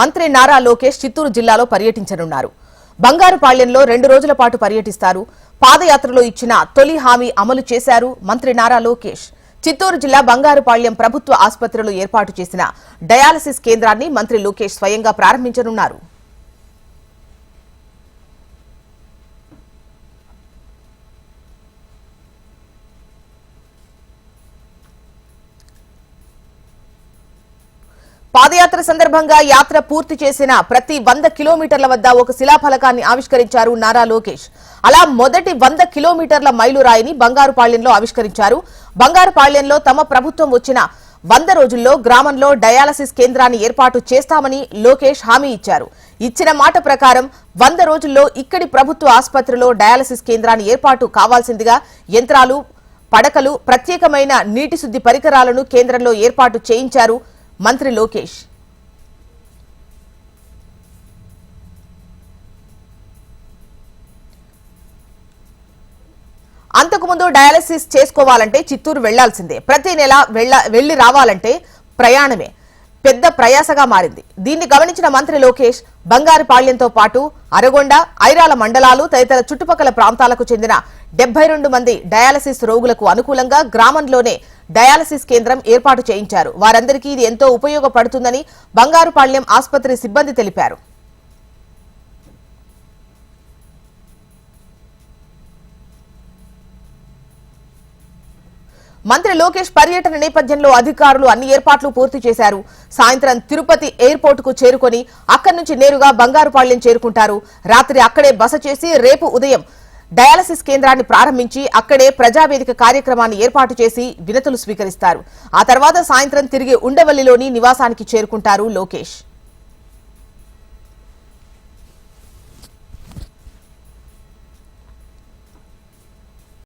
మంత్రి నారా లోకేష్ చిత్తూరు జిల్లాలో పర్యటించనున్నారు. బంగారుపాళ్యంలో రెండు రోజుల పాటు పర్యటిస్తారు. పాదయాత్రలో ఇచ్చిన తొలి హామీ అమలు చేశారు మంత్రి నారా లోకేష్. చిత్తూరు జిల్లా బంగారుపాళ్యం ప్రభుత్వ ఆసుపత్రిలో ఏర్పాటు చేసిన డయాలసిస్ కేంద్రాన్ని మంత్రి లోకేష్ స్వయంగా ప్రారంభించనున్నారు. పాదయాత్ర సందర్భంగా యాత్ర పూర్తి చేసిన ప్రతి వంద కిలోమీటర్ల వద్ద ఒక శిలాఫలకాన్ని ఆవిష్కరించారు నారా లోకేష్. అలా మొదటి వంద కిలోమీటర్ల మైలురాయిని బంగారుపాళ్యంలో ఆవిష్కరించారు. బంగారుపాళ్యంలో తమ ప్రభుత్వం వచ్చిన వంద రోజుల్లో గ్రామంలో డయాలసిస్ కేంద్రాన్ని ఏర్పాటు చేస్తామని లోకేష్ హామీ ఇచ్చారు. ఇచ్చిన మాట ప్రకారం వంద రోజుల్లో ఇక్కడి ప్రభుత్వ ఆసుపత్రిలో డయాలసిస్ కేంద్రాన్ని ఏర్పాటు కావాల్సిందిగా యంత్రాలు పడకలు ప్రత్యేకమైన నీటి శుద్ధి పరికరాలను కేంద్రంలో ఏర్పాటు చేయించారు మంత్రి లోకేష్. అంతకుముందు డయాలసిస్ చేసుకోవాలంటే చిత్తూరు వెళ్ళాల్సిందే. ప్రతి నెల వెళ్ళ వెళ్ళి రావాలంటే ప్రయాణమే. పెద్ద ప్రయాసగా మారింది. దీన్ని గమనించిన మంత్రి లోకేష్ బంగారుపాళ్యంతో పాటు అరగొండ ఐరాల మండలాలు తదితర చుట్టుపక్కల ప్రాంతాలకు చెందిన డెబ్బై రెండు మంది డయాలసిస్ రోగులకు అనుకూలంగా గ్రామంలోనే డయాలసిస్ కేంద్రం ఏర్పాటు చేయించారు. వారందరికీ ఇది ఎంతో ఉపయోగపడుతుందని బంగారుపాళ్యం ఆసుపత్రి సిబ్బంది తెలిపారు. మంత్రి లోకేష్ పర్యటన నేపథ్యంలో అధికారులు అన్ని ఏర్పాట్లు పూర్తి చేశారు. సాయంత్రం తిరుపతి ఎయిర్పోర్ట్కు చేరుకొని అక్కడి నుంచి నేరుగా బంగారుపాళ్యం చేరుకుంటారు. రాత్రి అక్కడే బస చేసి రేపు ఉదయం డయాలసిస్ కేంద్రాన్ని ప్రారంభించి అక్కడే ప్రజావేదిక కార్యక్రమాన్ని ఏర్పాటు చేసి వినతులు స్వీకరిస్తారు. ఆ తర్వాత సాయంత్రం తిరిగి ఉండవల్లిలోని నివాసానికి చేరుకుంటారు లోకేష్.